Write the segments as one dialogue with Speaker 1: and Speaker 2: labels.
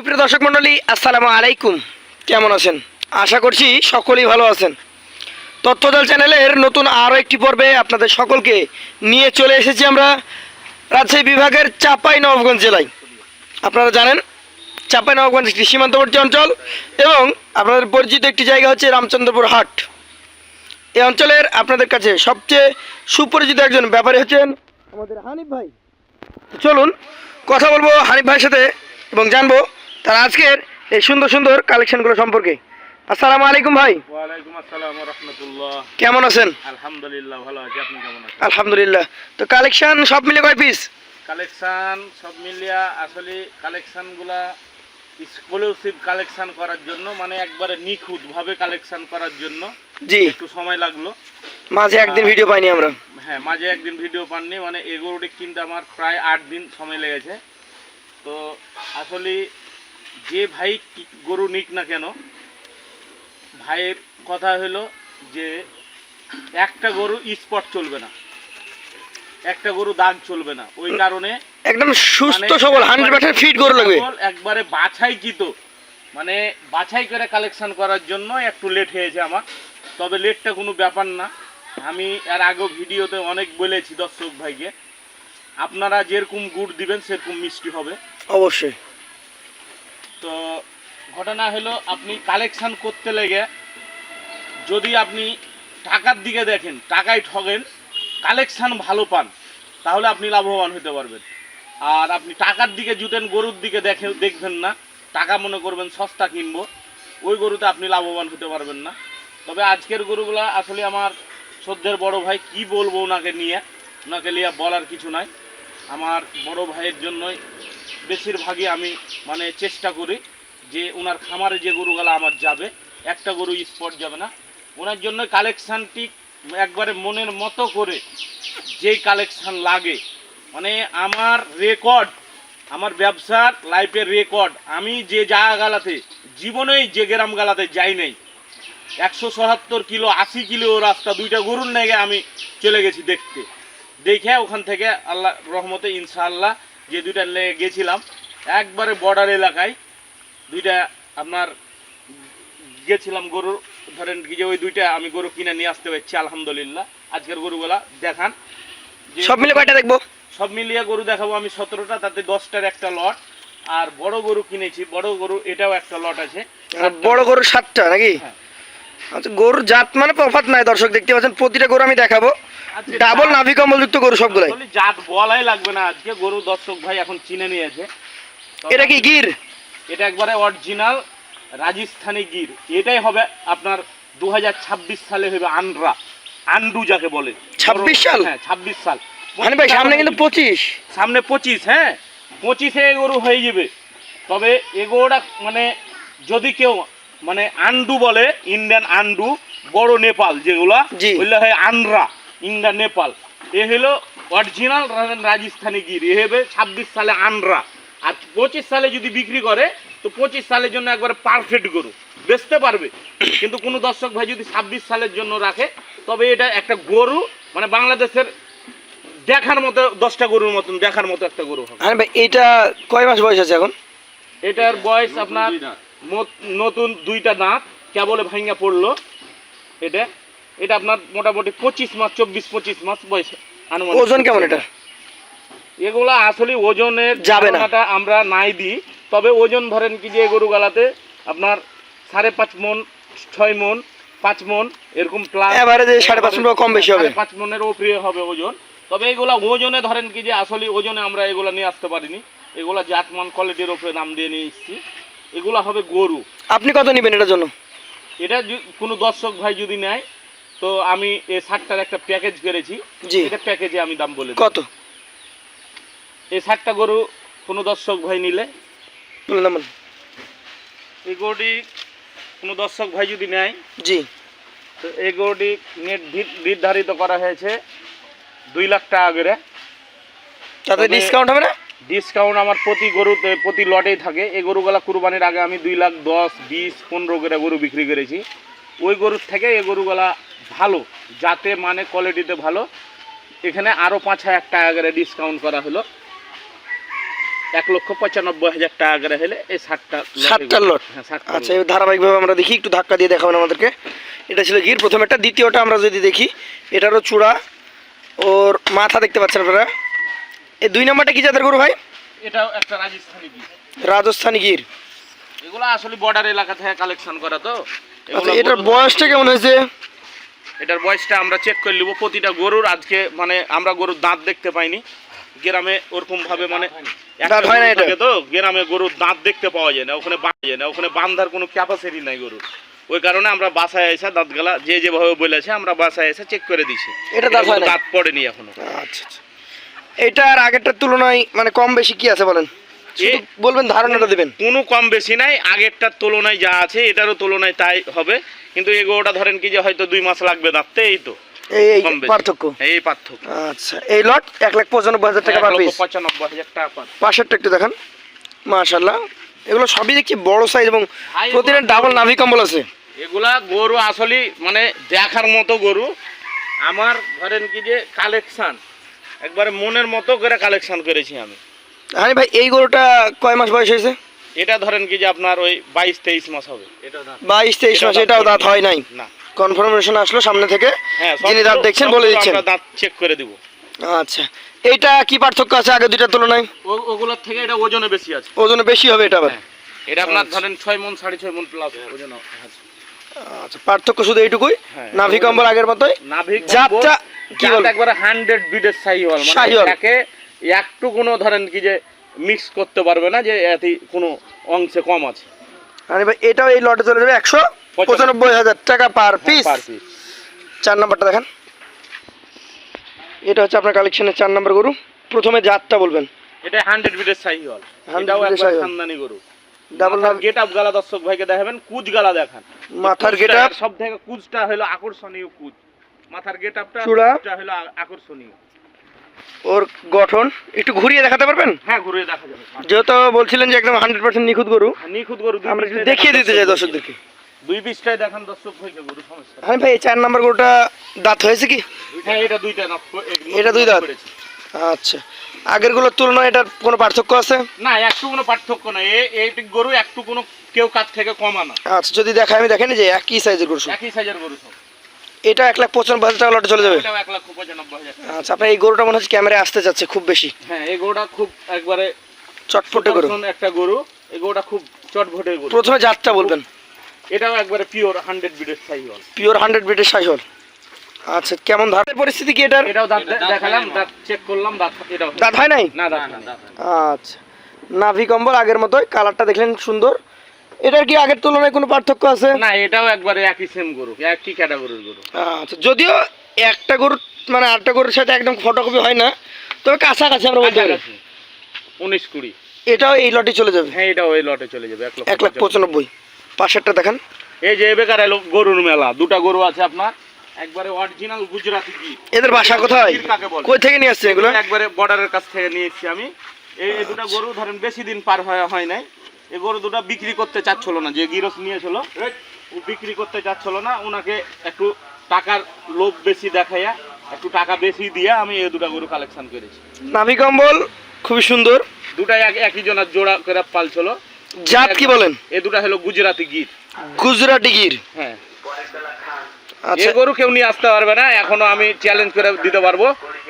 Speaker 1: সুপ্রিয় দর্শক মণ্ডলী, আসসালামু আলাইকুম। কেমন আছেন? আশা করছি সকলেই ভালো আছেন। তথ্যদল চ্যানেলের নতুন আরও একটি পর্বে আপনাদের সকলকে নিয়ে চলে এসেছি আমরা রাজশাহী বিভাগের চাপাই নবাবগঞ্জ জেলায়। আপনারা জানেন, চাপাই নবাবগঞ্জ একটি সীমান্তবর্তী অঞ্চল এবং আপনাদের পরিচিত একটি জায়গা হচ্ছে রামচন্দ্রপুর হাট। এই অঞ্চলের আপনাদের কাছে সবচেয়ে সুপরিচিত একজন ব্যাপারী হচ্ছেন আমাদের হানিফ ভাই। চলুন, কথা বলব হানিফ ভাইয়ের সাথে এবং জানব তার আজকের এই সুন্দর সুন্দর কালেকশনগুলো সম্পর্কে। আসসালামু আলাইকুম ভাই।
Speaker 2: ওয়ালাইকুম আসসালাম রহমতুল্লাহ।
Speaker 1: কেমন আছেন?
Speaker 2: আলহামদুলিল্লাহ ভালো আছি। আপনি কেমন আছেন?
Speaker 1: আলহামদুলিল্লাহ। তো কালেকশন সব মিলে কয় পিস
Speaker 2: কালেকশন সব মিলিয়া আসলে কালেকশনগুলা এক্সক্লুসিভ কালেকশন করার জন্য মানে একবারে নিখুঁতভাবে কালেকশন করার জন্য
Speaker 1: জি।
Speaker 2: একটু সময় লাগল।
Speaker 1: মাঝে একদিন ভিডিও পাইনি আমরা।
Speaker 2: হ্যাঁ মাঝে একদিন ভিডিও পাননি মানে এগোরোটি কিনতে আমার প্রায় আট দিন সময় লেগেছে। তো আসলে যে ভাই গরু নিক না কেন ভাইয়ের কথা হলো যে একটা গরু স্পট চলবে না একটা গরু দাগ চলবে না। ওই কারণে
Speaker 1: একদম সুস্থ
Speaker 2: মানে
Speaker 1: সবল হান্ড্রেড পার্সেন্ট ফিট গরু লাগবে।
Speaker 2: একবারে বাছাই কিতো মানে বাছাই করে কালেকশন করার জন্য একটু লেট হয়েছে আমার। তবে লেটটা কোনো ব্যাপার না। আমি এর আগেও ভিডিওতে অনেক বলেছি দর্শক ভাইকে। আপনারা যেরকম গুড় দিবেন সেরকম মিষ্টি হবে।
Speaker 1: অবশ্যই।
Speaker 2: তো ঘটনা হলো, আপনি কালেকশন করতে লেগে যদি আপনি টাকার দিকে দেখেন, টাকায় ঠগেন কালেকশন ভালো পান, তাহলে আপনি লাভবান হতে পারবেন। আর আপনি টাকার দিকে জুতেন গরুর দিকে দেখে দেখবেন না, টাকা মনে করবেন সস্তা কিনবো, ওই গরুতে আপনি লাভবান হতে পারবেন না। তবে আজকের গরুগুলা আসলে আমার সদ্যের বড় ভাই কি বলব ওনাকে নিয়ে ওনাকে নিয়ে বলার কিছু নাই। আমার বড় ভাইয়ের জন্যই বেশিরভাগই আমি মানে চেষ্টা করি যে ওনার খামারে যে গরুগুলো আমার যাবে, একটা গরু স্পট যাবে না। ওনার জন্য কালেকশানটি একবারে মনের মতো করে যেই কালেকশান লাগে। মানে আমার রেকর্ড আমার ব্যবসার লাইফের রেকর্ড আমি যে জায়গালাতে জীবনেই যে গ্রাম গালাতে যাই নাই, একশো সত্তর কিলো, আশি কিলো রাস্তা দুইটা গরুর নেগে আমি চলে গেছি দেখতে। দেখে ওখান থেকে আল্লাহ রহমতে ইনশাআল্লাহ যে দুইটা লেগে গেছিলাম একবারে বর্ডার এলাকায় দুইটা আপনার গেছিলাম গরুর ধরেন কি যে ওই দুইটা আমি গরু কিনে নিয়ে আসতে পারছি আলহামদুলিল্লাহ। আজকের গরুগুলা দেখান।
Speaker 1: সব মিলে কয়টা দেখব?
Speaker 2: সব মিলিয়ে গরু দেখাবো আমি সতেরোটা তাতে দশটার একটা লট আর বড় গরু কিনেছি বড় গরু এটাও একটা লট আছে।
Speaker 1: বড় গরুর সাতটা নাকি?
Speaker 2: হ্যাঁ।
Speaker 1: আচ্ছা গরুর জাত মানে প্রফাত নাই দর্শক দেখতে পাচ্ছেন প্রতিটা গরু আমি দেখাবো। ডাবল নাভি কম্বলযুক্ত গরু সবগুলাই।
Speaker 2: জাত বলাই লাগবে না আজকে গরু দর্শক ভাই এখন চিনে নিয়েছে।
Speaker 1: এটা কি গির?
Speaker 2: এটা একবারে অরিজিনাল রাজস্থানি গির। এটাই হবে আপনার দু সালে হবে আন্ড্রা আন্ডু যাকে বলে।
Speaker 1: 26 সাল?
Speaker 2: হ্যাঁ ছাব্বিশ সাল।
Speaker 1: মানে ভাই সামনে কিন্তু পঁচিশ
Speaker 2: সামনে পঁচিশ হ্যাঁ? পঁচিশে এগোরু হয়ে যাবে। তবে এগোটা মানে যদি কেউ মানে আন্ডু বলে ইন্ডিয়ান আন্ডু বড় নেপাল যেগুলা। ওইগুলো হয় আন্ধ্রা ইন্ডিয়ান নেপাল। এ হলো অরিজিনাল রাজস্থানি গির। এ হবে ছাব্বিশ সালে আন্ধ্রা। আর পঁচিশ সালে যদি বিক্রি করে তো পঁচিশ সালের জন্য একবারে পারফেক্ট গরু। বেচতে পারবে। কিন্তু কোনো দর্শক ভাই যদি ছাব্বিশ সালের জন্য রাখে তবে এটা একটা গরু মানে বাংলাদেশের দেখার মতো দশটা গরুর মতন দেখার মতো একটা গরু হবে।
Speaker 1: আরে ভাই এটা কয় মাস বয়স আছে এখন?
Speaker 2: এটার বয়স আপনার নতুন দুইটা দাঁত কেবলে ভাঙ্গা পড়ল। এটা এটা আপনার মোটামুটি পঁচিশ মাস চব্বিশ পঁচিশ মাস বয়স আনুমানিক।
Speaker 1: ওজন কেমন এটা
Speaker 2: এগুলা আসলে ওজনের
Speaker 1: যাবে না।
Speaker 2: আমরা নাই দিই। তবে ওজন ধরেন কি যে গরু গালাতে আপনার সাড়ে পাঁচ মন ছয় মন পাঁচ মন এরকম প্লাস
Speaker 1: সাড়ে পাঁচ মন কম বেশি হবে।
Speaker 2: পাঁচ মনের উপরে হবে ওজন। তবে এগুলা ওজনে ধরেন কি যে আসলে ওজনে আমরা এগুলা নিয়ে আসতে পারিনি। এগুলা জাত জাতমান কোয়ালিটির ওপরে নাম দিয়ে নিয়ে এসেছি। এগুলা হবে গরু।
Speaker 1: আপনি কত নেবেন এটার জন্য?
Speaker 2: এটা কোনো দর্শক ভাই যদি নেয় তো আমি এই শার্টটার একটা প্যাকেজ করেছি।
Speaker 1: জি।
Speaker 2: এটা প্যাকেজে আমি দাম বলে
Speaker 1: কত?
Speaker 2: এই শার্টটা গরু কোনো দর্শক ভাই নিলে? এই গরুটি কোনো দর্শক ভাই যদি নেয়?
Speaker 1: জি।
Speaker 2: তো এই গরুটি নেট নির্ধারিত করা হয়েছে দুই লাখ টাকা করে।
Speaker 1: তাতে ডিসকাউন্ট হবে না?
Speaker 2: ডিসকাউন্ট আমার প্রতি গরুতে প্রতি লটেই থাকে। এই গরুগুলা কুরবানির আগে আমি দুই লাখ দশ বিশ পনেরো করে গরু বিক্রি করেছি। ওই গরুর থেকে এই গরুগুলা ভালো যাতে মানে কোয়ালিটিতে ভালো। এখানে আরও পাঁচ হাজার টাকা করে ডিসকাউন্ট করা হলো। এক লক্ষ পঁচানব্বই হাজার টাকা করে হলে এই ষাটটা
Speaker 1: সাতটা লট
Speaker 2: হ্যাঁ
Speaker 1: আচ্ছা এবার ধারাবাহিকভাবে আমরা দেখি একটু ধাক্কা দিয়ে দেখাবেন আমাদেরকে। এটা ছিল গির প্রথম একটা দ্বিতীয়টা আমরা যদি দেখি এটারও চূড়া। ওর মাথা দেখতে পাচ্ছেন আপনারা। এই দুই নম্বরটা কি জাতের গরু ভাই?
Speaker 2: এটাও একটা রাজস্থানি গির।
Speaker 1: রাজস্থানী গির।
Speaker 2: এগুলো আসলে বর্ডার এলাকা থেকে কালেকশন করা তো।
Speaker 1: আচ্ছা এটার বয়সটা কেমন হয়েছে?
Speaker 2: এটার বয়সটা আমরা চেক করে নিব। প্রতিটা গরুর আজকে মানে আমরা গরুর দাঁত দেখতে পাইনি। গ্রামে ওরকম ভাবে মানে
Speaker 1: হয়
Speaker 2: তো গ্রামে গরুর দাঁত দেখতে পাওয়া যায় না ওখানে বাঁধা যায় না ওখানে বান্ধার কোনো ক্যাপাসিটি নাই গরুর। ওই কারণে আমরা বাসায় এসে দাঁতগুলা যে যেভাবে বলেছে আমরা বাসায় এসে চেক করে দিছি
Speaker 1: এটা দাঁত
Speaker 2: পড়েনি এখনও।
Speaker 1: আচ্ছা আচ্ছা। এটা আর আগেরটার তুলনায় মানে কম বেশি কি আছে বলেন? বলবেন ধারণাটা দেবেন।
Speaker 2: কোনো কম বেশি নাই আগেরটার তুলনায় যা আছে এটারও তুলনায় তাই হবে। কিন্তু এগোটা ধরেন কি যে হয়তো দুই মাস লাগবে দাঁততে এই তো।
Speaker 1: এই এই
Speaker 2: কম বেশি।
Speaker 1: পার্থক্য।
Speaker 2: এই পার্থক্য।
Speaker 1: আচ্ছা এই লট এক লাখ পঁচানব্বই হাজার টাকা পার পিস।
Speaker 2: পঁচানব্বই হাজার টাকা
Speaker 1: পাশেরটা একটু দেখান। মাশাল্লাহ এগুলো সবই দেখছি বড় সাইজ এবং
Speaker 2: এগুলো-
Speaker 1: ডাবল নাভি কম্বল আছে।
Speaker 2: এগুলা গরু আসলে মানে দেখার মতো গরু। আমার ধরেন কি যে কালেকশন একবারে মনের মতো করে কালেকশন করেছি আমি।
Speaker 1: আরে ভাই এই গরুটা কয় মাস বয়স হয়েছে?
Speaker 2: এটা ধরেন কি যে আপনার ওই বাইশ তেইশ মাস হবে। এটা
Speaker 1: বাইশ তেইশ মাস এটাও দাঁত হয় নাই?
Speaker 2: না।
Speaker 1: কনফার্মেশন আসলো সামনে থেকে।
Speaker 2: হ্যাঁ
Speaker 1: যিনি দাঁত দেখছেন বলে দিচ্ছেন।
Speaker 2: আমরা দাঁত চেক করে দিব।
Speaker 1: আচ্ছা এইটা কি পার্থক্য আছে আগে দুইটার তুলনায়?
Speaker 2: ও- ওগুলোর থেকে এটা ওজনে বেশি আছে।
Speaker 1: ওজনে বেশি হবে এটা আবার?
Speaker 2: হ্যাঁ। এটা আপনার
Speaker 1: আচ্ছা।
Speaker 2: ধরেন ছয় মন সাড়ে ছয় মন প্লাস ওজন আছে।
Speaker 1: আচ্ছা পার্থক্য শুধু এইটুকুই?
Speaker 2: হ্যাঁ।
Speaker 1: নাভি কম্বল আগের মতোই?
Speaker 2: নাভিক
Speaker 1: জাতটা কি বলব?
Speaker 2: একবারে হান্ড্রেড বিডের সাইওয়াল মানে একে একটু কোনো ধরেন কি যে মিক্স করতে পারবে না যে এতে কোনো অংশে কম আছে।
Speaker 1: আরে ভাই এটাও এই লটে চলে যাবে একশো পঁচানব্বই হাজার টাকা পার পিস
Speaker 2: পার পিস
Speaker 1: চার নাম্বারটা দেখেন। এটা হচ্ছে আপনার কালেকশনের চার নাম্বার গরু। প্রথমে জাতটা বলবেন।
Speaker 2: এটা হান্ড্রেড বিডের সাইওয়াল
Speaker 1: 100
Speaker 2: এটাও
Speaker 1: বিটের
Speaker 2: একবার। খানদানি গরু।
Speaker 1: ডাবল
Speaker 2: গেট আপ গালা দর্শক ভাইকে দেখাবেন কুচ গালা দেখান।
Speaker 1: মাথার গেট আপ
Speaker 2: সব থেকে কুচটা হলো আকর্ষণীয় কুচ মাথার গেট আপটা হলো আকর্ষণীয়।
Speaker 1: ওর গঠন একটু ঘুরিয়ে দেখাতে পারবেন?
Speaker 2: হ্যাঁ ঘুরে দেখা যাবে।
Speaker 1: যেহেতু বলছিলেন যে একদম হান্ড্রেড পার্সেন্ট নিখুঁত গরু।
Speaker 2: নিখুঁত গরু
Speaker 1: আমরা একটু দেখিয়ে দিতে চাই দর্শকদেরকে।
Speaker 2: দুই পিসটাই দেখান দর্শক ভাইকে গরু সমস্যা।
Speaker 1: হ্যাঁ ভাই চার নাম্বার গরুটা দাঁত হয়েছে কি?
Speaker 2: হ্যাঁ এটা দুইটা না
Speaker 1: এটা দুই দাঁত? আচ্ছা। আগেরগুলোর তুলনায় এটার কোনো পার্থক্য আছে?
Speaker 2: না একটু কোনো পার্থক্য নাই। এই গরু একটু কোনো কেউ কাছ থেকে কমা না
Speaker 1: আচ্ছা যদি দেখায় আমি দেখেন যে একই সাইজের গরু
Speaker 2: একই সাইজের গরু সব।
Speaker 1: এটা এক লাখ পঁচানব্বই হাজার টাকা লটে চলে যাবে?
Speaker 2: এক লক্ষ পঁচানব্বই হাজার।
Speaker 1: আচ্ছা আপনার এই গরুটা মনে হচ্ছে ক্যামেরায় আসতে যাচ্ছে খুব বেশি।
Speaker 2: হ্যাঁ এই গরুটা খুব একবারে
Speaker 1: চটপটে গরু।
Speaker 2: একটা গরু। এই গরুটা খুব চটভটে গরু।
Speaker 1: প্রথমে জাতটা বলবেন।
Speaker 2: এটাও একবারে পিওর হান্ড্রেড বিডের সাইজ হল
Speaker 1: পিওর হান্ড্রেড ব্রিটিশ সাইহল। আচ্ছা কেমন ধাতের পরিস্থিতি কি এটার?
Speaker 2: এটাও দাঁত দেখালাম দাঁত চেক করলাম দাঁত এটাও
Speaker 1: দাঁত হয় নাই?
Speaker 2: না দাঁত না
Speaker 1: আচ্ছা। নাভি কম্বল আগের মতোই কালারটা দেখলেন সুন্দর। এটার কি আগের তুলনায় কোনো পার্থক্য আছে?
Speaker 2: না এটাও একবারে একই সেম গরু একই ক্যাটাগরির গরু।
Speaker 1: আচ্ছা যদিও একটা গরুর মানে আরেকটা গরুর সাথে একদম ফটোকপি হয় না তবে কাছাকাছি আমরা বলতে পারি।
Speaker 2: উনিশ কুড়ি।
Speaker 1: এটাও এই লটে চলে যাবে?
Speaker 2: হ্যাঁ এটাও ওই লটে চলে যাবে এক
Speaker 1: লাখ পঁচানব্বই। পাশেরটা দেখান।
Speaker 2: এই যে বেকার এলো গরুর মেলা দুটা গরু আছে আপনার একবারে অরিজিনাল গুজরাটি গির।
Speaker 1: এদের বাসা কোথায়? কই থেকে নিয়ে আসছে এগুলো?
Speaker 2: একবারে বর্ডারের কাছ থেকে নিয়ে এসেছি আমি। এই এই দুটা গরু ধরেন বেশি দিন পার হয়ে হয় নাই এই গরু দুটা বিক্রি করতে চাচ্ছিল না যে গিরস নিয়েছিল ও বিক্রি করতে চাচ্ছিল না ওনাকে একটু টাকার লোভ বেশি দেখাইয়া একটু টাকা বেশি দিয়ে আমি এই দুটা গরু কালেকশন করেছি।
Speaker 1: নাভি কম্বল খুবই সুন্দর।
Speaker 2: দুটাই এক একই জনের জোড়া করে পালছিল।
Speaker 1: জাত কি বলেন?
Speaker 2: এই দুটা হলো গুজরাটি গির।
Speaker 1: গুজরাটি গির।
Speaker 2: হ্যাঁ।
Speaker 1: আচ্ছা।
Speaker 2: এই গরু কেউ নিয়ে আসতে পারবে না এখনও আমি চ্যালেঞ্জ করে দিতে পারব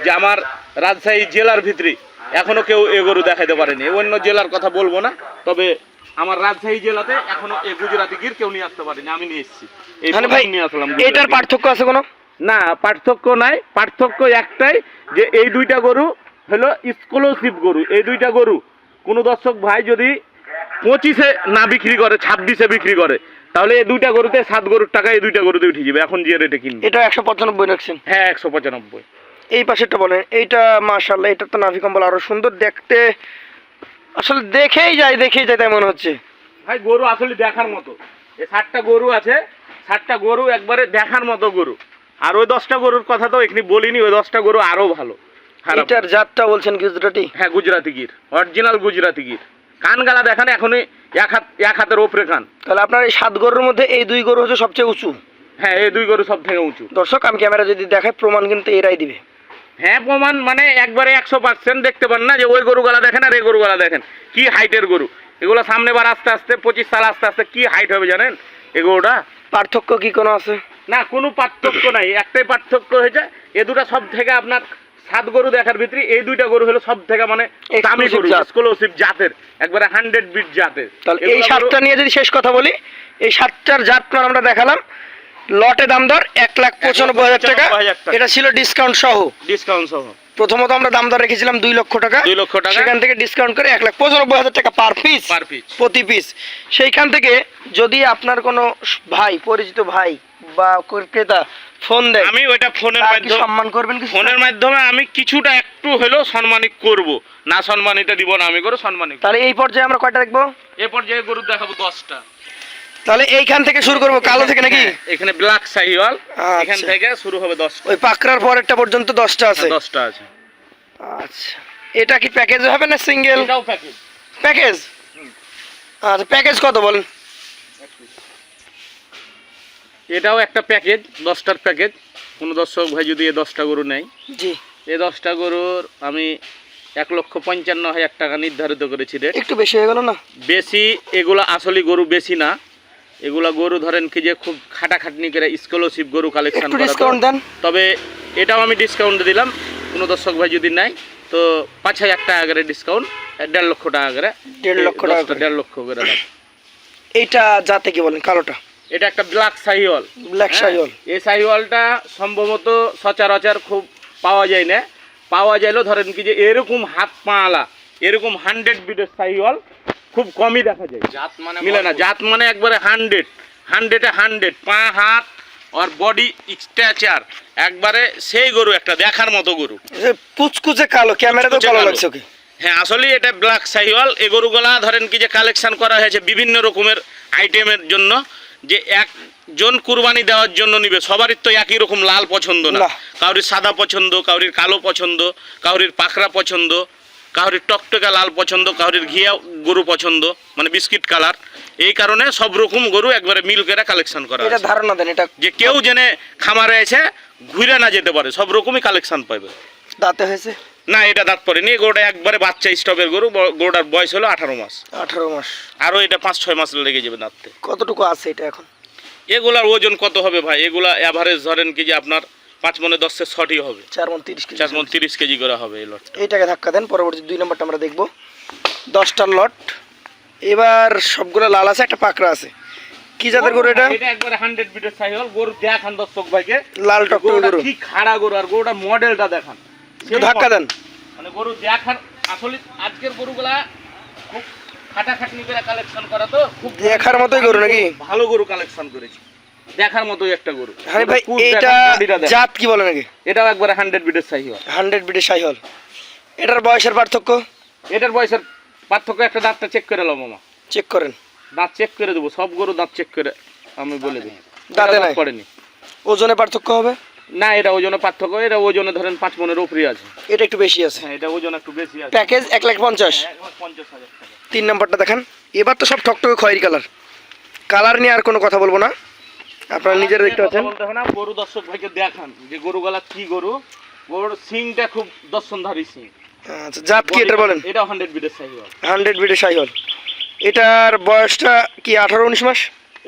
Speaker 2: যে আমার রাজশাহী জেলার ভিতরে এখনও কেউ এ গরু দেখাইতে পারেনি। অন্য জেলার কথা বলব না তবে আমার রাজশাহী জেলাতে এখনও এই গুজরাটি গির কেউ নিয়ে আসতে পারেনি আমি নিয়ে এসেছি। এই
Speaker 1: ভাই
Speaker 2: নিয়ে আসলাম
Speaker 1: এটার পার্থক্য আছে কোনো?
Speaker 2: না পার্থক্য নাই। পার্থক্য একটাই যে এই দুইটা গরু হলো এক্সক্লুসিভ গরু। এই দুইটা গরু কোনো দর্শক ভাই যদি পঁচিশে না বিক্রি করে ছাব্বিশে বিক্রি করে তাহলে এই দুইটা গরুতে সাত গরুর টাকা এই দুইটা গরুতে উঠে যাবে। এখন যে রেটে কিনবে।
Speaker 1: এটা একশো পঁচানব্বই রাখছেন?
Speaker 2: হ্যাঁ একশো পঁচানব্বই।
Speaker 1: এই পাশেরটা বলেন এইটা মাশাল্লাহ এটা তো নাভি কম্বল আরও সুন্দর দেখতে। আসলে দেখেই যায় দেখেই যায় তাই মনে হচ্ছে।
Speaker 2: ভাই গরু আসলে দেখার মতো। এই ষাটটা গরু আছে ষাটটা গরু একবারে দেখার মতো গরু। আর ওই দশটা গরুর কথা তো এখানে বলিনি ওই দশটা গরু আরও ভালো।
Speaker 1: এটার জাতটা বলছেন গুজরাটি?
Speaker 2: হ্যাঁ গুজরাটি গির। অরিজিনাল গুজরাটি গির। কান গালা দেখান এখনই এক হাত এক হাতের ওপরে কান।
Speaker 1: তাহলে আপনার এই সাত গরুর মধ্যে এই দুই গরু হচ্ছে সবচেয়ে উঁচু?
Speaker 2: হ্যাঁ এই দুই গরু সব থেকে উঁচু।
Speaker 1: দর্শক আমি ক্যামেরা যদি দেখাই প্রমাণ কিন্তু এরাই দিবে।
Speaker 2: হ্যাঁ প্রমাণ মানে একবারে একশো পার্সেন্ট দেখতে পান না যে ওই গরুগুলা দেখেন আর এই গরুগুলা দেখেন। কি হাইটের গরু? এগুলো সামনে বার আস্তে আস্তে পঁচিশ সাল আস্তে আস্তে কি হাইট হবে জানেন? এই গরুটা?
Speaker 1: পার্থক্য কি কোনো আছে?
Speaker 2: না কোনো পার্থক্য নাই। একটাই পার্থক্য হয়েছে এ দুটা সব থেকে আপনার সাত গরু দেখার ভিতরে এই দুইটা গরু হলো সব থেকে মানে দামি গরু এক্সক্লুসিভ জাতের একবারে হান্ড্রেড বিট জাতের।
Speaker 1: তাহলে এই সাতটা নিয়ে যদি শেষ কথা বলি এই সাতটার জাত আমরা দেখালাম। লটে দাম দর এক লাখ পঁচানব্বই হাজার টাকা। এটা ছিল ডিসকাউন্ট সহ।
Speaker 2: ডিসকাউন্ট সহ।
Speaker 1: প্রথমত আমরা দাম দর রেখেছিলাম দুই লক্ষ টাকা।
Speaker 2: দুই লক্ষ টাকা।
Speaker 1: সেখান থেকে ডিসকাউন্ট করে এক লাখ পঁচানব্বই হাজার টাকা পার পিস
Speaker 2: পার পিস
Speaker 1: প্রতি পিস সেইখান থেকে যদি আপনার কোনো ভাই পরিচিত ভাই বা ক্রেতা ফোন দেয়
Speaker 2: আমি ওইটা ফোনের মাধ্যমে
Speaker 1: সম্মান করবেন কি
Speaker 2: ফোনের মাধ্যমে আমি কিছুটা একটু হলেও সম্মানিত করব। না সম্মানিত দিব না আমি করে সম্মানিত
Speaker 1: তাহলে এই পর্যায়ে আমরা কয়টা দেখব?
Speaker 2: এই পর্যায়ে গরু দেখাবো দশটা।
Speaker 1: তাহলে এইখান থেকে শুরু করব কালো থেকে নাকি?
Speaker 2: হ্যাঁ, এখানে ব্ল্যাক সাহিওয়াল
Speaker 1: আচ্ছা।
Speaker 2: এখান থেকে শুরু হবে দশটা।
Speaker 1: ওই পাকড়ার পরেরটা পর্যন্ত দশটা আছে?
Speaker 2: দশটা আছে।
Speaker 1: আচ্ছা। এটা কি প্যাকেজ হবে না সিঙ্গেল?
Speaker 2: এটাও প্যাকেজ?
Speaker 1: প্যাকেজ আচ্ছা প্যাকেজ কত বলেন?
Speaker 2: এটাও একটা প্যাকেজ দশটার প্যাকেজ। কোনো দর্শক ভাই যদি এ দশটা গরু নেয়
Speaker 1: জি।
Speaker 2: এই দশটা গরুর আমি এক লক্ষ পঞ্চান্ন হাজার টাকা নির্ধারিত করেছি রেট।
Speaker 1: একটু বেশি হয়ে গেল না?
Speaker 2: বেশি এগুলো আসলে গরু বেশি না। এগুলা গরু ধরেন কি যে খুব খাটাখাটনি করে স্কলারশিপ গরু কালেকশন করা
Speaker 1: ডিসকাউন্ট দেন।
Speaker 2: তবে এটাও আমি ডিসকাউন্ট দিলাম। কোনো দর্শক ভাই যদি নেয় তো পাঁচ হাজার টাকা করে ডিসকাউন্ট দেড় লক্ষ টাকা করে
Speaker 1: দেড় লক্ষ টাকা
Speaker 2: দেড় লক্ষ করে দাম
Speaker 1: এইটা যাতে কি বলেন কালোটা?
Speaker 2: এটা একটা ব্ল্যাক সাহিওয়াল।
Speaker 1: ব্ল্যাক শাহিওয়াল
Speaker 2: এই সাহিওয়ালটা সম্ভবত সচরাচর খুব পাওয়া যায় না। পাওয়া যাইলেও ধরেন কি যে এরকম হাত পাওয়ালা এরকম হান্ড্রেড বিটের সাহিওয়াল খুব কমই দেখা যায়।
Speaker 3: জাত মানে
Speaker 2: মিলে না জাত মানে একবারে হান্ড্রেড হান্ড্রেডে হান্ড্রেড পা হাত আর বডি স্ট্রাচার একবারে সেই গরু একটা দেখার মতো গরু।
Speaker 1: পুচকুচে কালো
Speaker 2: কুচকুচে
Speaker 1: ভালো
Speaker 2: কালো।
Speaker 1: লাগছে ওকে।
Speaker 2: হ্যাঁ আসলে এটা ব্ল্যাক সাইওয়াল এই গরুগুলা ধরেন কি যে কালেকশন করা হয়েছে বিভিন্ন রকমের আইটেমের জন্য যে একজন কুরবানি দেওয়ার জন্য নিবে সবারই তো একই রকম লাল পছন্দ না।
Speaker 1: না।
Speaker 2: কাউরির সাদা পছন্দ কাউরির কালো পছন্দ কাউরির পাখরা পছন্দ কাউরির টকটকা লাল পছন্দ কাউরির ঘিয়া গরু পছন্দ মানে বিস্কিট কালার। এই কারণে সব রকম গরু একবারে মিল করে কালেকশন করা
Speaker 1: এটা ধারণা দেন এটা
Speaker 2: যে কেউ জেনে খামারে এসে ঘুরে না যেতে পারে সব রকমই কালেকশন পাবে
Speaker 1: দাঁতে হয়েছে?
Speaker 2: না এটা দাঁত পড়েনি গরুটা একবারে বাচ্চা স্টপের গরু গরুটার বয়স হলো আঠারো মাস।
Speaker 1: আঠারো মাস।
Speaker 2: আরও এটা পাঁচ ছয় মাস লেগে যাবে দাঁততে।
Speaker 1: কতটুকু আছে এটা এখন?
Speaker 2: এগুলার ওজন কত হবে ভাই? এগুলা অ্যাভারেজ ধরেন কি যে আপনার পাঁচ মনে দশের ছটি হবে।
Speaker 1: চার মন তিরিশ কেজি।
Speaker 2: চার মন তিরিশ কেজি করে হবে এই লট
Speaker 1: এইটাকে ধাক্কা দেন পরবর্তী দুই নম্বরটা আমরা দেখব। দশটার লট। এবার সবগুলো লাল আছে একটা পাকড়া আছে। কি জাতের গরু এটা?
Speaker 2: এটা একবারে হান্ড্রেড বিটের সাইকেল গরু দেখান দর্শক ভাইকে।
Speaker 1: লাল টকটকে গরু।
Speaker 2: খাড়া গরু আর গরুটার মডেলটা দেখান।
Speaker 1: ধাক্কা দেন।
Speaker 2: মানে গরু দেখার আসলে আজকের গরুগুলা খুব খাটাখাটনি করে কালেকশন করা তো খুব
Speaker 1: দেখার মতোই গরু নাকি?
Speaker 2: ভালো গরু কালেকশন করেছি। দেখার মতোই একটা গরু।
Speaker 1: হ্যাঁ ভাই
Speaker 2: দেখান।
Speaker 1: জাত কি বলে নাকি
Speaker 2: এটাও একবারে হান্ড্রেড বিটের সাইকেল
Speaker 1: হান্ড্রেড বিডি সাইহল। এটার বয়সের পার্থক্য?
Speaker 2: এটার বয়সের পার্থক্য একটা দাঁতটা চেক করে এলাম মামা।
Speaker 1: চেক করেন।
Speaker 2: দাঁত চেক করে দেবো সব গরু দাঁত চেক করে আমি বলে দিই।
Speaker 1: দাঁতে নাই?
Speaker 2: পড়েনি।
Speaker 1: ওজনে পার্থক্য হবে?
Speaker 2: না এটা ওজনে পার্থক্য এটা ওজনে ধরেন পাঁচ মনের উপরে আছে।
Speaker 1: এটা একটু বেশি আছে।
Speaker 2: হ্যাঁ এটা ওজন একটু বেশি আছে।
Speaker 1: প্যাকেজ এক লাখ পঞ্চাশ
Speaker 2: হাজার টাকা।
Speaker 1: তিন নম্বরটা দেখেন। এবার তো সব ঠকঠকে খয়েরি কালার। কালার নিয়ে আর কোনো কথা বলব না। আপনারা নিজেরা দেখতে পাচ্ছেন?
Speaker 2: গরু দর্শক ভাইকে দেখান যে গরু গলা কি গরু গরুর সিংটা খুব দর্শনধারী সিং।
Speaker 1: আচ্ছা জাত কি এটা বলেন?
Speaker 2: এটা হান্ড্রেড বিটের সাইকেল
Speaker 1: হান্ড্রেড বিডি সাইহল। এটার বয়সটা কি আঠারো উনিশ মাস?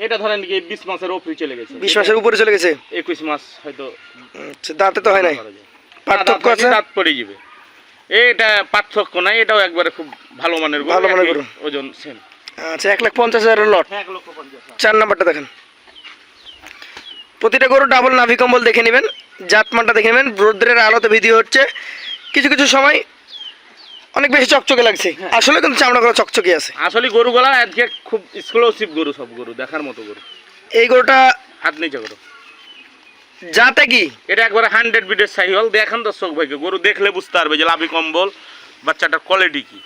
Speaker 2: এটা ধরেন কি বিশ মাসের উপরে চলে গেছে।
Speaker 1: বিশ মাসের উপরে চলে গেছে?
Speaker 2: একুশ মাস হয়তো
Speaker 1: আচ্ছা দাঁতে তো হয় নাই? পার্থক্য আছে?
Speaker 2: দাঁত পড়ে যাবে এটা পার্থক্য নাই এটাও একবারে খুব ভালো মানের গরু,
Speaker 1: ভালো মানের।
Speaker 2: ওজন সেম
Speaker 1: আচ্ছা এক লাখ পঞ্চাশ হাজারের লট
Speaker 2: পঞ্চাশ হাজার।
Speaker 1: চার নাম্বারটা দেখেন। প্রতিটা গরু ডাবল নাভি কম্বল দেখে নেবেন জাতমানটা দেখে নেবেন রোদ্রের আলোতে ভিডিও হচ্ছে। কিছু কিছু সময় অনেক বেশি চকচকে লাগছে। আসলে কিন্তু চামড়াগুলো চকচকে আছে।
Speaker 2: আসলে গরুগুলা আজকে খুব এক্সক্লুসিভ গরু সব গরু দেখার মতো গরু।
Speaker 1: এই গরুটা
Speaker 2: হাত নিচে গরু
Speaker 1: জাতে কি?
Speaker 2: এটা একবারে হান্ড্রেড বিটের সাইহল দেখান দর্শক ভাইকে গরু দেখলে বুঝতে পারবে যে লাভি কম্বল বাচ্চাটার কোয়ালিটি কি।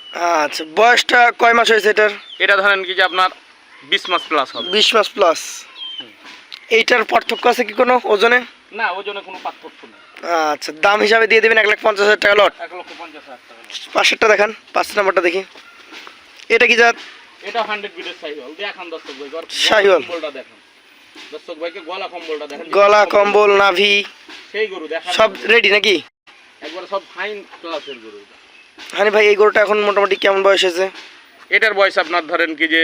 Speaker 1: আচ্ছা বয়সটা কয় মাস হয়েছে এটার?
Speaker 2: এটা ধরেন কি যে আপনার বিশ মাস প্লাস হবে।
Speaker 1: বিশ মাস প্লাস এইটার পার্থক্য আছে কি কোনো ওজনে?
Speaker 2: না ওজনে কোনো পার্থক্য নেই।
Speaker 1: আচ্ছা দাম হিসাবে দিয়ে দেবেন এক লাখ পঞ্চাশ হাজার টাকা লট।
Speaker 2: এক লক্ষ পঞ্চাশ হাজার টাকা
Speaker 1: পাঁচশোটা দেখান পাঁচ নাম্বারটা দেখি। এটা কি জাত?
Speaker 2: এটা হান্ড্রেড বিটের সাইহল। দেখান দর্শক ভাই
Speaker 1: সাহিওয়াল।
Speaker 2: কম্বলটা দেখান। দর্শক ভাইকে গলা কম্বলটা দেখেন।
Speaker 1: গলা কম্বল। নাভি।
Speaker 2: সেই গরু দেখান।
Speaker 1: সব রেডি নাকি?
Speaker 2: একবার সব ফাইন ক্লাসের গরু
Speaker 1: হানি ভাই এই গরুটা এখন মোটামুটি কেমন বয়স হয়েছে?
Speaker 2: এটার বয়স আপনার ধরেন কি যে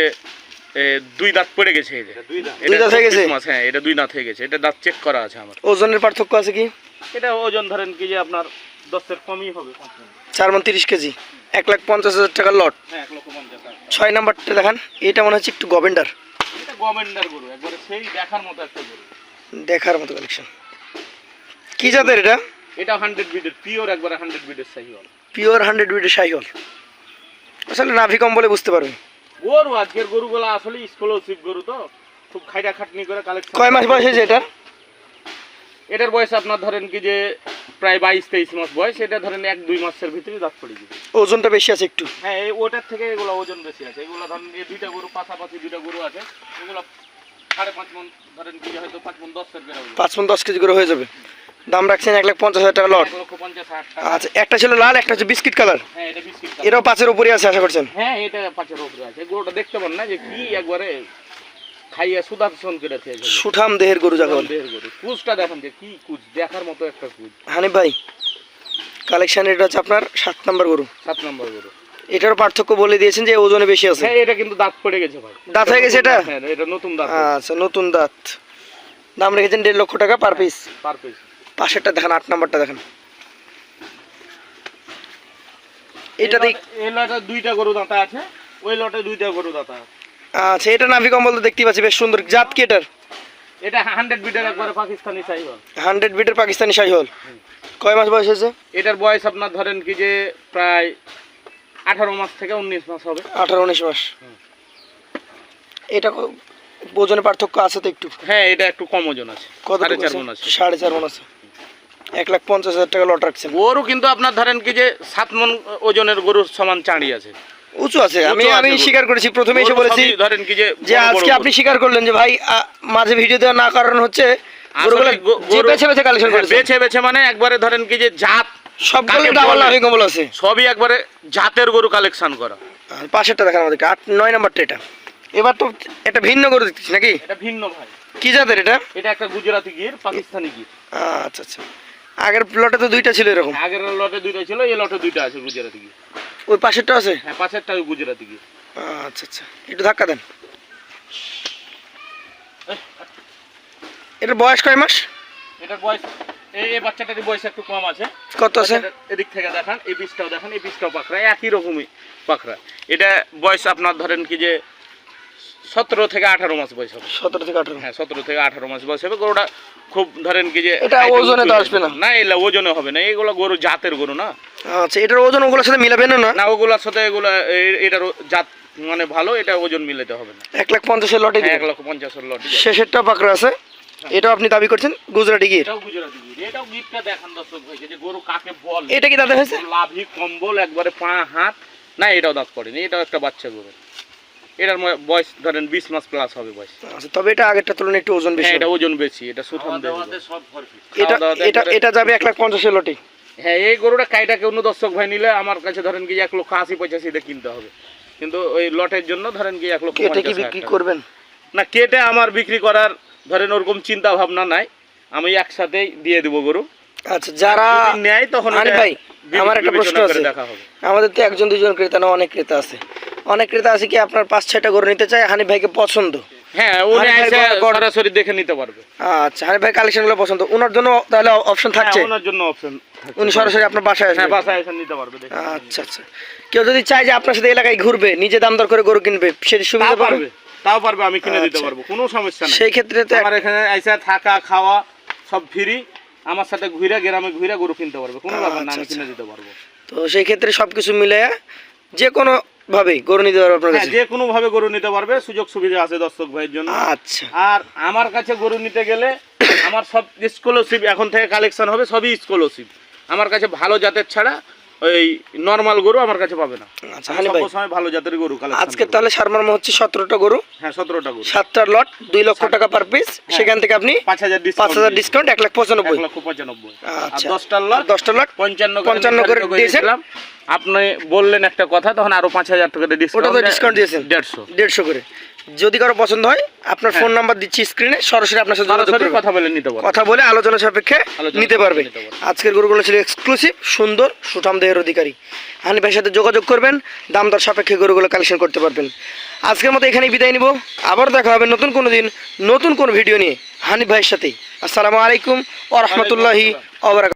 Speaker 2: দুই দাঁত পড়ে গেছে এই যে।
Speaker 1: দুই
Speaker 2: এটা
Speaker 1: দাঁত হয়ে গেছে?
Speaker 2: 24 মাস, হ্যাঁ এটা দুই দাঁত হয়ে গেছে। এটা দাঁত চেক করা আছে আমার।
Speaker 1: ওজনের পার্থক্য আছে কি?
Speaker 2: এটা ওজন ধরেন কি যে আপনার দশের কমই হবে
Speaker 1: চার মন তিরিশ কেজি। এক লাখ পঞ্চাশ হাজার টাকার লট।
Speaker 2: হ্যাঁ এক লক্ষ পঞ্চাশ হাজার
Speaker 1: ছয় নাম্বারটা দেখান। এটা মনে হচ্ছে একটু গভেন্ডার।
Speaker 2: এটা গভর্নমেন্টের গরু একবারে সেই দেখার মতো একটা গরু।
Speaker 1: দেখার মতো কালেকশন কি জাতের এটা?
Speaker 2: এটা হান্ড্রেড বিডের পিওর একবারে হান্ড্রেড বিডের সাহি হল
Speaker 1: পিওর হান্ড্রেড বিটের সাইহল আসলে নাভি কম বলে বুঝতে পারবে
Speaker 2: গরু আজকের গরুগুলো আসলে স্কলারশিপ গরু তো। খুব খাইটা খাটনি করে কালেকশন
Speaker 1: কয় মাস বয়স হয়েছে এটা
Speaker 2: এটার বয়স আপনার ধরেন কি যে প্রায় বাইশ তেইশ মাস বয়স এটা ধরেন এক দুই মাসের ভিতরে দাঁত পড়ে যাবে।
Speaker 1: ওজনটা বেশি আছে একটু।
Speaker 2: হ্যাঁ এই ওটার থেকে এগুলো ওজন বেশি আছে। এগুলো ধরেন এই দুইটা গরু পাশাপাশি দুইটা গরু আছে। এগুলো সাড়ে পাঁচ মন ধরেন কি হয়তো পাঁচ মন দশ কেজি
Speaker 1: পাঁচ মন দশ কেজি করে হয়ে যাবে। দাম রাখছেন এক লাখ পঞ্চাশ হাজার টাকা লট। আচ্ছা একটা ছিল লাল একটা হচ্ছে বিস্কিট কালার।
Speaker 2: হ্যাঁ
Speaker 1: এটাও পাঁচের উপরে আছে আশা করছেন?
Speaker 2: হ্যাঁ এটা পাঁচের উপরে আছে। গরুটা দেখতে পান না যে কি একবারে খাইয়া করে
Speaker 1: সুঠাম দেহের গরু যাকে বলে।
Speaker 2: দেহের গরু। কুচটা দেখেন যে কি কুচ দেখার মতো একটা কুচ।
Speaker 1: হানিফ ভাই কালেকশন এটা হচ্ছে আপনার সাত নম্বর গরু।
Speaker 2: সাত নম্বর গরু।
Speaker 1: এটার পার্থক্য বলে দিয়েছেন যে ওজনে বেশি আছে।
Speaker 2: হ্যাঁ এটা কিন্তু দাঁত পড়ে গেছে ভাই।
Speaker 1: দাঁত হয়ে গেছে এটা?
Speaker 2: হ্যাঁ এটা নতুন দাঁত।
Speaker 1: আচ্ছা নতুন দাঁত। দাম রেখেছেন দেড় লক্ষ টাকা পার পিস
Speaker 2: পার পিস
Speaker 1: পাশেরটা দেখেন আট নাম্বারটা দেখেন। এটা দেখ
Speaker 2: এই লটে দুইটা গরু দাঁতা আছে ওই লটে দুইটা গরু দাঁতা
Speaker 1: আচ্ছা এটা নাভি কম্বল তো দেখতে পাচ্ছি বেশ সুন্দর। জাত কি এটার?
Speaker 2: এটা হান্ড্রেড বিটের একবারে পাকিস্তানি
Speaker 1: বিটের কয় মাস বয়স হয়েছে?
Speaker 2: এটার বয়স আপনার ধরেন কি যে প্রায় আঠারো মাস থেকে উনিশ মাস হবে।
Speaker 1: আঠারো উনিশ মাস। এটা ওজনে পার্থক্য আছে তো একটু?
Speaker 2: হ্যাঁ এটা একটু কম ওজন আছে
Speaker 1: কত
Speaker 2: চার মন আছে।
Speaker 1: সাড়ে চার মন আছে। এক লাখ পঞ্চাশ হাজার টাকা লট রাখছেন
Speaker 2: গরু কিন্তু আপনার ধরেন কি যে সাত মন ওজনের গরুর সমান চাঁড়ি আছে।
Speaker 1: উঁচু আছে আমি আমি স্বীকার করেছি প্রথমে এসে বলেছি
Speaker 2: সবই ধরেন কি যে
Speaker 1: আজকে আপনি স্বীকার করলেন যে ভাই মাঝে ভিডিও দেওয়া না কারণ হচ্ছে বেছে বেছে কালেকশন
Speaker 2: হ্যাঁ,
Speaker 1: করেছে।
Speaker 2: বেছে বেছে মানে একবারে ধরেন কি যে জাত
Speaker 1: সবগুলো ডাবল কম্বল আছে।
Speaker 2: সবই একবারে জাতের গরু কালেকশন করা।
Speaker 1: পাশেরটা দেখেন আমাদেরকে আট নয় নাম্বারটা এটা। এবার তো একটা ভিন্ন গরু দেখতেছি নাকি?
Speaker 2: এটা ভিন্ন ভাই।
Speaker 1: কি জাতের এটা?
Speaker 2: এটা একটা গুজরাটি গির পাকিস্তানি গির।
Speaker 1: আচ্ছা আচ্ছা। আগের প্লটে তো দুইটা ছিল এরকম।
Speaker 2: আগের লটে দুইটা ছিল এই লটে দুইটা আছে গুজরাটি গির
Speaker 1: ওই পাশেরটা আছে?
Speaker 2: হ্যাঁ পাশেরটা ওই গুজরাটি গির
Speaker 1: আচ্ছা আচ্ছা একটু ধাক্কা দেন। এটার বয়স কয় মাস?
Speaker 2: এটার বয়স এই এই বাচ্চাটার বয়স একটু কম আছে।
Speaker 1: কত আছে?
Speaker 2: এদিক থেকে দেখান এই পিসটাও দেখান এই পিসটাও পাখরা একই রকমই পাখরা। এটা বয়স আপনার ধরেন কি যে সতেরো থেকে আঠারো মাস বয়স হবে।
Speaker 1: সতেরো থেকে আঠারো।
Speaker 2: হ্যাঁ সতেরো থেকে আঠারো মাস বয়স হবে। গরুটা খুব ধরেন কি যে
Speaker 1: এটা ওজনে তো আসবে না।
Speaker 2: না এগুলো ওজনে হবে না। এগুলো গরু জাতের গরু না।
Speaker 1: আচ্ছা এটার ওজন ওগুলোর সাথে মিলাবে না না?
Speaker 2: ওগুলোর সাথে এগুলো এটার জাত মানে ভালো এটা ওজন মিলাতে হবে না।
Speaker 1: এক লাখ পঞ্চাশের লটে
Speaker 2: হ্যাঁ, এক। লক্ষ পঞ্চাশের লট
Speaker 1: শেষেরটা পাকড়া আছে। এটাও আপনি দাবি করছেন গুজরাটি গিয়ে
Speaker 2: এটাও গুজরাটি গির। এটাও গিফটটা দেখান দর্শক ভাইকে যে গরু কাকে বল।
Speaker 1: এটা কি দাদা হয়েছে?
Speaker 2: লাভি কম্বল একবারে পা হাত। না এটাও দাঁত পড়েনি এটাও একটা বাচ্চা গরু। এটার বয়স ধরেন বিশ মাস প্লাস হবে বয়স।
Speaker 1: আচ্ছা তবে এটা আগেরটা তুলনায় একটু ওজন বেশি
Speaker 2: হ্যাঁ এটা ওজন বেশি এটা সুঠাম
Speaker 1: এটা এটা এটা যাবে এক লাখ পঞ্চাশের লটে।
Speaker 2: হ্যাঁ এই গরুটা কাইটাকে অন্য দর্শক ভাই নিলে আমার কাছে ধরেন কি এক লক্ষ আশি পঁচাশি দিয়ে কিনতে হবে। কিন্তু ওই লটের জন্য ধরেন কি এক লক্ষ
Speaker 1: এটা কি বিক্রি করবেন?
Speaker 2: না কেটে আমার বিক্রি করার ধরেন ওরকম চিন্তা ভাবনা নাই। আমি একসাথেই দিয়ে দেবো গরু।
Speaker 1: আচ্ছা যারা
Speaker 2: নেয় তখন
Speaker 1: ভাই আমার একটা প্রশ্ন আছে।
Speaker 2: দেখা হবে।
Speaker 1: আমাদের তো একজন দুজন ক্রেতা না অনেক ক্রেতা আছে। অনেক ক্রেতা আছে কি আপনার পাঁচ ছয়টা গরু নিতে চায় হানিফ ভাইকে পছন্দ?
Speaker 2: হ্যাঁ উনি
Speaker 1: আরে ভাই,
Speaker 2: এসে
Speaker 1: গড়- গড়-
Speaker 2: সরাসরি দেখে নিতে পারবে।
Speaker 1: আচ্ছা হানিফ ভাই কালেকশনগুলো পছন্দ। ওনার জন্য তাহলে অপশন থাকছে?
Speaker 2: হ্যাঁ, ওনার জন্য অপশন
Speaker 1: উনি সরাসরি আপনার বাসায়
Speaker 2: হ্যাঁ বাসায় এসে নিতে পারবে
Speaker 1: আচ্ছা আচ্ছা। কেউ যদি চায় যে আপনার সাথে এলাকায় ঘুরবে নিজে দাম দর করে গরু কিনবে সেটি সুবিধা
Speaker 2: পারবে তাও পারবে আমি কিনে দিতে
Speaker 1: আচ্ছা।
Speaker 2: পারব কোনো সমস্যা নেই।
Speaker 1: সেই ক্ষেত্রে তো
Speaker 2: আমার এখানে থাকা খাওয়া সব ফ্রি আমার সাথে ঘুরে গ্রামে ঘুরে গরু কিনতে পারবে কোনো ব্যাপার না আমি কিনে দিতে পারব।
Speaker 1: তো সেই ক্ষেত্রে সবকিছু মিলে যে কোনো ভাবে গরু নিতে পারবে আপনার
Speaker 2: হ্যাঁ
Speaker 1: কাছে?
Speaker 2: যে কোনো ভাবে গরু নিতে পারবে সুযোগ সুবিধা আছে দর্শক ভাইয়ের জন্য।
Speaker 1: আচ্ছা।
Speaker 2: আর আমার কাছে গরু নিতে গেলে আমার সব স্কলারশিপ এখন থেকে কালেকশন হবে সবই স্কলারশিপ আমার কাছে ভালো জাতের ছাড়া ওই নর্মাল গরু আমার কাছে পাবে না।
Speaker 1: আচ্ছা
Speaker 2: আমি
Speaker 1: হানি ভাই।
Speaker 2: সবসময় ভালো জাতের গরু কালেকশন
Speaker 1: আজকে তাহলে সারমর্ম হচ্ছে গরু।
Speaker 2: হ্যাঁ গরু।
Speaker 1: সাতটার লট দুই লক্ষ টাকা পার পিস সেখান থেকে আপনি
Speaker 2: পাঁচ হাজার
Speaker 1: পাঁচ হাজার
Speaker 2: ডিসকাউন্ট
Speaker 1: ডিসকাউন্ট এক লাখ পঁচানব্বই।
Speaker 2: এক লক্ষ আর লট
Speaker 1: দশটা লট
Speaker 2: পঞ্চান্ন
Speaker 1: পঞ্চান্ন করে
Speaker 2: দিয়েছিলাম। আপনি বললেন একটা কথা তখন আরও পাঁচ হাজার টাকা
Speaker 1: ওটা
Speaker 2: ডিসকাউন্ট
Speaker 1: তো ডিসকাউন্ট দিয়েছেন।
Speaker 2: দেড়শো।
Speaker 1: দেড়শো করে। যদি কারও পছন্দ হয় আপনার
Speaker 2: হ্যাঁ।
Speaker 1: ফোন নাম্বার দিচ্ছি স্ক্রিনে সরাসরি আপনার সাথে যোগাযোগ
Speaker 2: কথা বলে নিতে পারবেন
Speaker 1: কথা বলে আলোচনা সাপেক্ষে নিতে পারবে।
Speaker 2: সাপেক্ষে নিতে পারবে।
Speaker 1: আজকের গরুগুলো ছিল এক্সক্লুসিভ সুন্দর সুঠাম দেহের অধিকারী। হানি ভাইয়ের সাথে যোগাযোগ করবেন দাম দর সাপেক্ষে গরুগুলো কালেকশন করতে পারবেন। আজকের মতো এখানেই বিদায় নিব। আবার দেখা হবে নতুন কোনো দিন নতুন কোনো ভিডিও নিয়ে হানি ভাইয়ের সাথেই। আসসালামু আলাইকুম ও রহমতুল্লাহি